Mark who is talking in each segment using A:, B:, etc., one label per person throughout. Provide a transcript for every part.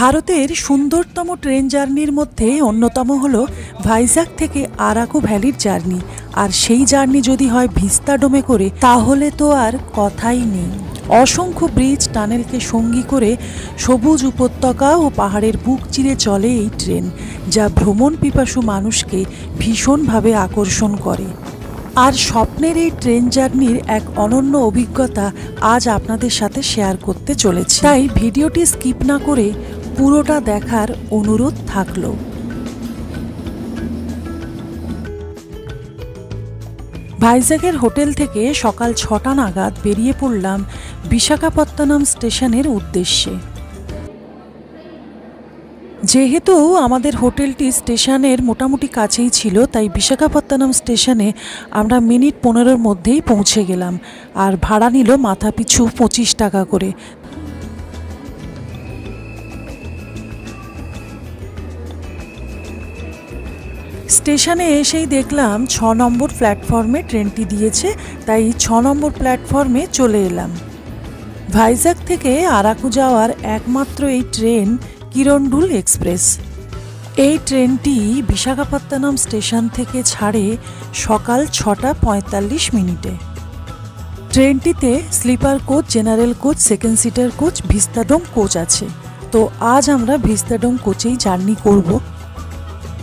A: ভারতের সুন্দরতম ট্রেন জার্নির মধ্যে অন্যতম হলো ভাইজাগ থেকে আরাকু ভ্যালির জার্নি। আর সেই জার্নি যদি হয় ভিস্তাডোমে করে, তাহলে তো আর কথাই নেই। অসংখ্য ব্রিজ টানেলকে সঙ্গী করে সবুজ উপত্যকা ও পাহাড়ের বুক চিরে চলে এই ট্রেন, যা ভ্রমণ পিপাসু মানুষকে ভীষণভাবে আকর্ষণ করে। আর স্বপ্নের এই ট্রেন জার্নির এক অনন্য অভিজ্ঞতা আজ আপনাদের সাথে শেয়ার করতে চলেছি। তাই ভিডিওটি স্কিপ না করে পুরোটা দেখার অনুরোধ থাকল। ভাইজ্যাগের হোটেল থেকে সকাল ছটা নাগাদ বেরিয়ে পড়লাম বিশাখাপত্তনম স্টেশনের উদ্দেশ্যে। যেহেতু আমাদের হোটেলটি স্টেশনের মোটামুটি কাছেই ছিল, তাই বিশাখাপত্তনম স্টেশনে আমরা মিনিট পনেরোর মধ্যেই পৌঁছে গেলাম। আর ভাড়া নিল মাথা পিছু পঁচিশ টাকা করে। স্টেশনে এসেই দেখলাম ছ নম্বর প্ল্যাটফর্মে ট্রেনটি দিয়েছে, তাই ছ নম্বর প্ল্যাটফর্মে চলে এলাম। ভাইজাগ থেকে আরাকু যাওয়ার একমাত্র এই ট্রেন কিরণডুল এক্সপ্রেস। এই ট্রেনটি বিশাখাপত্তনম স্টেশন থেকে ছাড়ে সকাল ছটা পঁয়তাল্লিশ মিনিটে। ট্রেনটিতে sleeper coach, general coach, second sitter coach, vistadome coach আছে। তো আজ আমরা ভিস্তাডোম কোচেই জার্নি করব।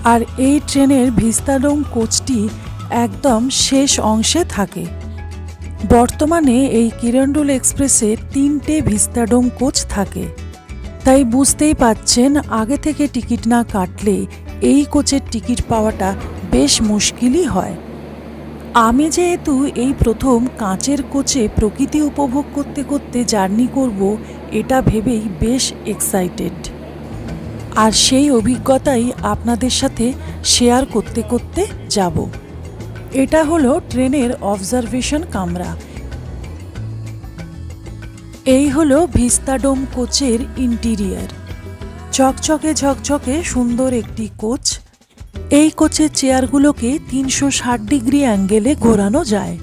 A: আর এই ট্রেনের ভিস্তাডোম কোচটি একদম শেষ অংশে থাকে। বর্তমানে এই কিরণডুল এক্সপ্রেসে তিনটে ভিস্তাডোম কোচ থাকে। তাই বুঝতেই পাচ্ছেন, আগে থেকে টিকিট না কাটলে এই কোচের টিকিট পাওয়াটা বেশ মুশকিলই হয়। আমি যেহেতু এই প্রথম কাঁচের কোচে প্রকৃতি উপভোগ করতে করতে জার্নি করব, এটা ভেবেই বেশ এক্সাইটেড আর সেই অভিজ্ঞতাই আপনাদের সাথে শেয়ার করতে করতে যাব। এটা হলো ট্রেনের অবজারভেশন কামরা এই হলো ভিস্তাডোম কোচের ইন্টিরিয়ার চকচকে ঝকঝকে সুন্দর একটি কোচ। এই কোচের চেয়ারগুলোকে তিনশো ষাট ডিগ্রি অ্যাঙ্গেলে ঘোরানো যায়।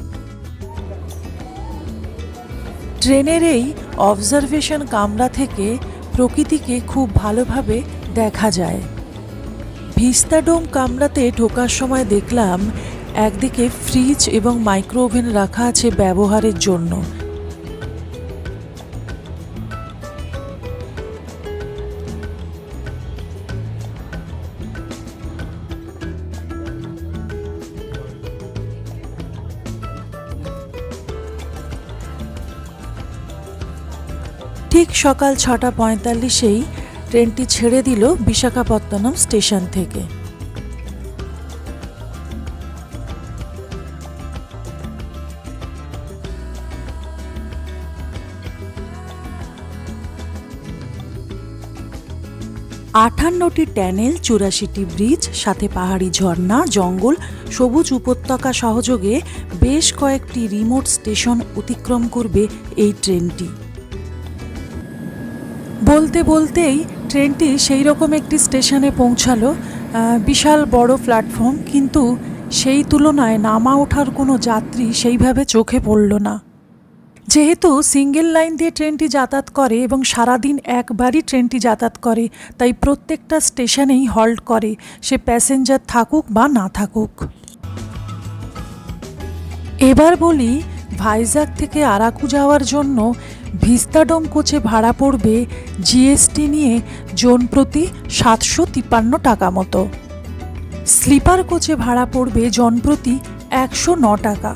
A: ট্রেনের এই অবজারভেশন কামরা থেকে প্রকৃতিকে খুব ভালোভাবে দেখা যায়। ভিস্তাডোম কামরাতে ঢোকার সময় দেখলাম একদিকে ফ্রিজ এবং মাইক্রো ওভেন রাখা আছে ব্যবহারের জন্য। ঠিক সকাল ছটা পঁয়তাল্লিশেই ট্রেনটি ছেড়ে দিল বিশাখাপত্তনম স্টেশন থেকে। আটান্নটি ট্যানেল, চুরাশিটি ব্রিজ, সাথে পাহাড়ি ঝর্ণা, জঙ্গল, সবুজ উপত্যকা সহযোগে বেশ কয়েকটি রিমোট স্টেশন অতিক্রম করবে এই ট্রেনটি। বলতে বলতেই ট্রেনটি সেই রকম একটি স্টেশনে পৌঁছালো বিশাল বড় প্ল্যাটফর্ম, কিন্তু সেই তুলনায় নামা ওঠার কোনো যাত্রী সেইভাবে চোখে পড়ল না। যেহেতু সিঙ্গেল লাইন দিয়ে ট্রেনটি যাতায়াত করে এবং সারাদিন একবারই ট্রেনটি যাতায়াত করে, তাই প্রত্যেকটা স্টেশনেই হল্ট করে, সে প্যাসেঞ্জার থাকুক বা না থাকুক। এবার বলি ভাইজাগ থেকে আরাকু যাওয়ার জন্য ভিস্তাডোম কোচে ভাড়া পড়বে জিএসটি নিয়ে জন প্রতি সাতশো তিপ্পান্ন টাকা মতো। স্লিপার কোচে ভাড়া পড়বে জন প্রতি একশো ন টাকা।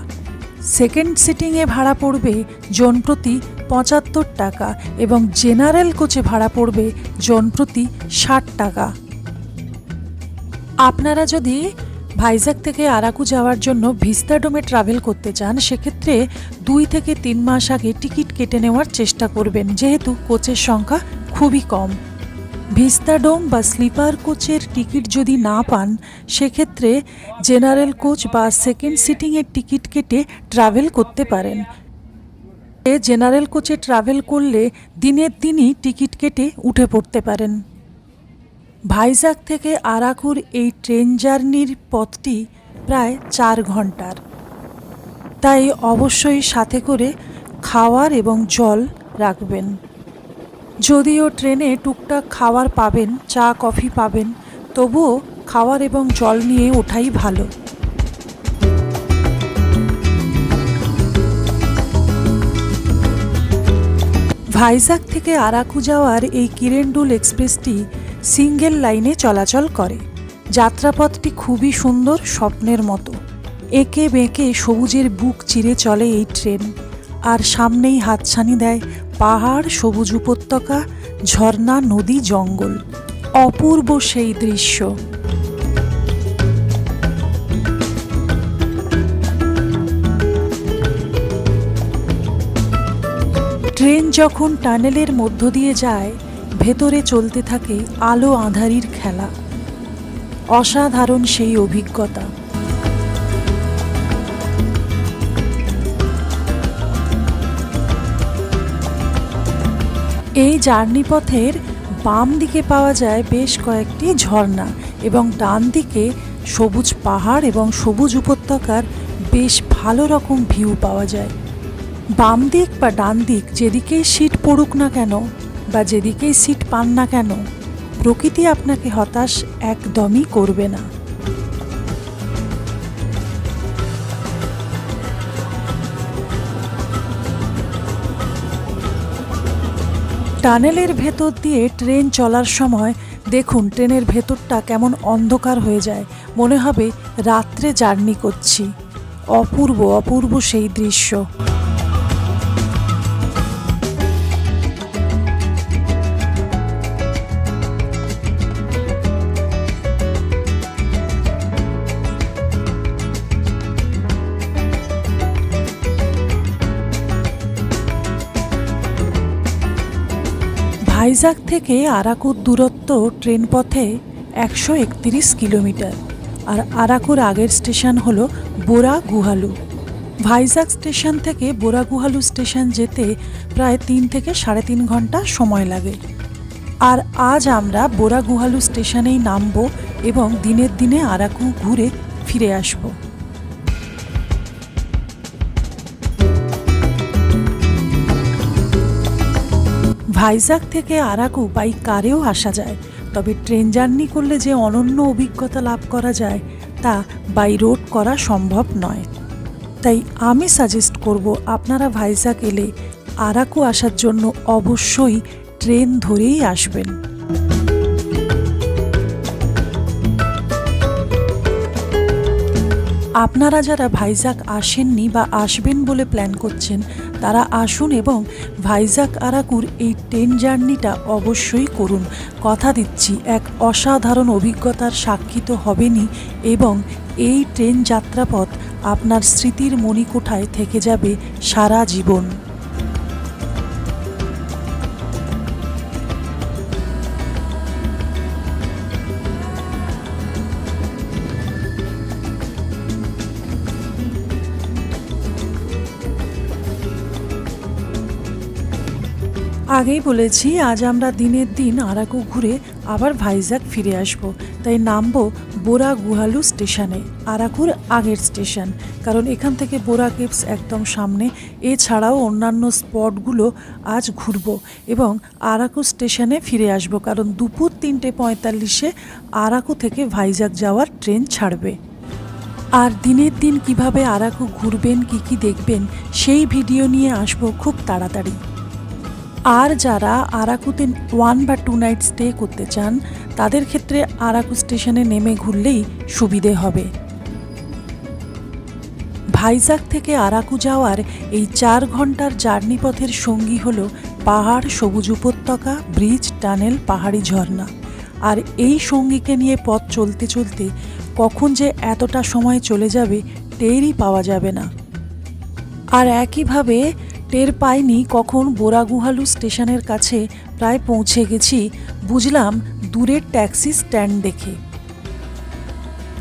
A: সেকেন্ড সিটিংয়ে ভাড়া পড়বে জন প্রতি পঁচাত্তর টাকা এবং জেনারেল কোচে ভাড়া পড়বে জন প্রতি ষাট টাকা। আপনারা যদি ভাইজাগ থেকে আরাকু যাওয়ার জন্য ভিস্তাডোমে ট্রাভেল করতে চান, সেক্ষেত্রে দুই থেকে তিন মাস আগে টিকিট কেটে নেওয়ার চেষ্টা করবেন, যেহেতু কোচের সংখ্যা খুবই কম। ভিস্তাডোম বা স্লিপার কোচের টিকিট যদি না পান, সেক্ষেত্রে জেনারেল কোচ বা সেকেন্ড সিটিংয়ের টিকিট কেটে ট্রাভেল করতে পারেন। জেনারেল কোচে ট্রাভেল করলে দিনের দিনই টিকিট কেটে উঠে পড়তে পারেন। ভাইজাগ থেকে আরাকুর এই ট্রেন জার্নির পথটি প্রায় চার ঘণ্টার। তাই অবশ্যই সাথে করে খাওয়ার এবং জল রাখবেন। যদিও ট্রেনে টুকটাক খাওয়ার পাবেন, চা, কফি পাবেন, তবুও খাওয়ার এবং জল নিয়ে ওঠাই ভালো। ভাইজাগ থেকে আরাকু যাওয়ার এই কিরেন্ডুল এক্সপ্রেসটি সিঙ্গেল লাইনে চলাচল করে। যাত্রাপথটি খুবই সুন্দর, স্বপ্নের মতো। এঁকে বেঁকে সবুজের বুক চিরে চলে এই ট্রেন। আর সামনেই হাতছানি দেয় পাহাড়, সবুজ উপত্যকা, ঝর্ণা, নদী, জঙ্গল। অপূর্ব সেই দৃশ্য। ট্রেন যখন টানেলের মধ্য দিয়ে যায় ভেতরে চলতে থাকে আলো আঁধারির খেলা। অসাধারণ সেই অভিজ্ঞতা। এই জার্নি পথের বাম দিকে পাওয়া যায় বেশ কয়েকটি ঝর্ণা এবং ডান দিকে সবুজ পাহাড় এবং সবুজ উপত্যকার বেশ ভালো রকম ভিউ পাওয়া যায়। বাম দিক বা ডান দিক যেদিকেই সিট পড়ুক না কেন বা যেদিকেই সিট পান না কেন, প্রকৃতি আপনাকে হতাশ একদমই করবে না। টানেলের ভেতর দিয়ে ট্রেন চলার সময় দেখুন, ট্রেনের ভেতরটা কেমন অন্ধকার হয়ে যায়। মনে হবে রাত্রে জার্নি করছি। অপূর্ব অপূর্ব সেই দৃশ্য। ভাইজাগ থেকে আরাকুর দূরত্ব ট্রেন পথে একশো একত্রিশ কিলোমিটার। আর আরাকুর আগের স্টেশন হল বোরা গুহালু ভাইজাগ স্টেশন থেকে বোরা গুহালু স্টেশন যেতে প্রায় তিন থেকে সাড়ে তিন ঘণ্টা সময় লাগে। আর আজ আমরা বোরা গুহালু স্টেশনেই নামবো এবং দিনের দিনে আরাকু ঘুরে ফিরে আসব। ভাইজাগ থেকে আরাকু বাই কারেও আসা যায়। তবে ট্রেন জার্নি করলে যে অনন্য অভিজ্ঞতা লাভ করা যায়, তা বাই রোড করা সম্ভব নয়। তাই আমি সাজেস্ট করব আপনারা ভাইজাগ এলে আরাকু আসার জন্য অবশ্যই ট্রেন ধরেই আসবেন। আপনারা যারা ভাইজাগ আসেননি বা আসবেন বলে প্ল্যান করছেন তারা আসুন এবং ভাইজাক আরাকুর এই ট্রেন জার্নিটা অবশ্যই করুন। কথা দিচ্ছি, এক অসাধারণ অভিজ্ঞতার সাক্ষী তো এবং এই ট্রেন যাত্রাপথ আপনার স্মৃতির মণিকোঠায় থেকে যাবে সারা জীবন। আগেই বলেছি, আজ আমরা দিনের দিন আরাকু ঘুরে আবার ভাইজাগ ফিরে আসব। তাই নামবো বোরা গুহালু স্টেশনে, আরাকুর আগের স্টেশন। কারণ এখান থেকে বোরা কেপস একদম সামনে। এছাড়াও অন্যান্য স্পটগুলো আজ ঘুরব এবং আরাকু স্টেশনে ফিরে আসব। কারণ দুপুর তিনটে পঁয়তাল্লিশে আরাকু থেকে ভাইজাগ যাওয়ার ট্রেন ছাড়বে। আর দিনের দিন কীভাবে আরাকু ঘুরবেন, কি কি দেখবেন, সেই ভিডিও নিয়ে আসব খুব তাড়াতাড়ি। আর যারা আরাকুতে ওয়ান বা টু নাইট স্টে করতে চান, তাদের ক্ষেত্রে আরাকু স্টেশনে নেমে ঘুরলেই সুবিধে হবে। ভাইজাগ থেকে আরাকু যাওয়ার এই চার ঘণ্টার জার্নি পথের সঙ্গী হল পাহাড়, সবুজ উপত্যকা, ব্রিজ, টানেল, পাহাড়ি ঝর্ণা। আর এই সঙ্গীকে নিয়ে পথ চলতে চলতে কখন যে এতটা সময় চলে যাবে টেরই পাওয়া যাবে না। আর একইভাবে টের পাইনি কখন বোরাগুহালু স্টেশনের কাছে প্রায় পৌঁছে গেছি, বুঝলাম দূরের ট্যাক্সি স্ট্যান্ড দেখে।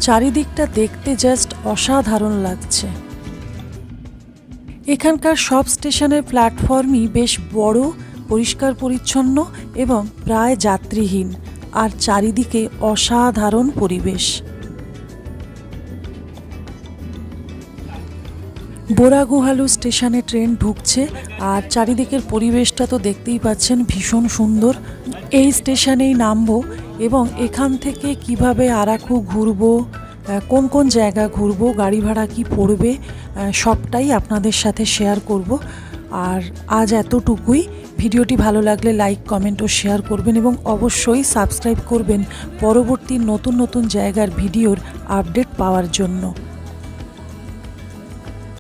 A: চারিদিকটা দেখতে জাস্ট অসাধারণ লাগছে। এখানকার সব স্টেশনের প্ল্যাটফর্মই বেশ বড়, পরিষ্কার পরিচ্ছন্ন এবং প্রায় যাত্রীহীন, আর চারিদিকে অসাধারণ পরিবেশ। বোরাগুহালু স্টেশনে ট্রেন ঢুকছে আর চারিদিকের পরিবেশটা তো দেখতেই পাচ্ছেন ভীষণ সুন্দর। এই স্টেশনেই নামবো এবং এখান থেকে কীভাবে আরাকু ঘুরবো কোন কোন জায়গা ঘুরবো, গাড়ি ভাড়া কি পড়বে সবটাই আপনাদের সাথে শেয়ার করব। আর আজ এতটুকুই। ভিডিওটি ভালো লাগলে লাইক, কমেন্ট ও শেয়ার করবেন এবং অবশ্যই সাবস্ক্রাইব করবেন পরবর্তী নতুন নতুন জায়গার ভিডিওর আপডেট পাওয়ার জন্য।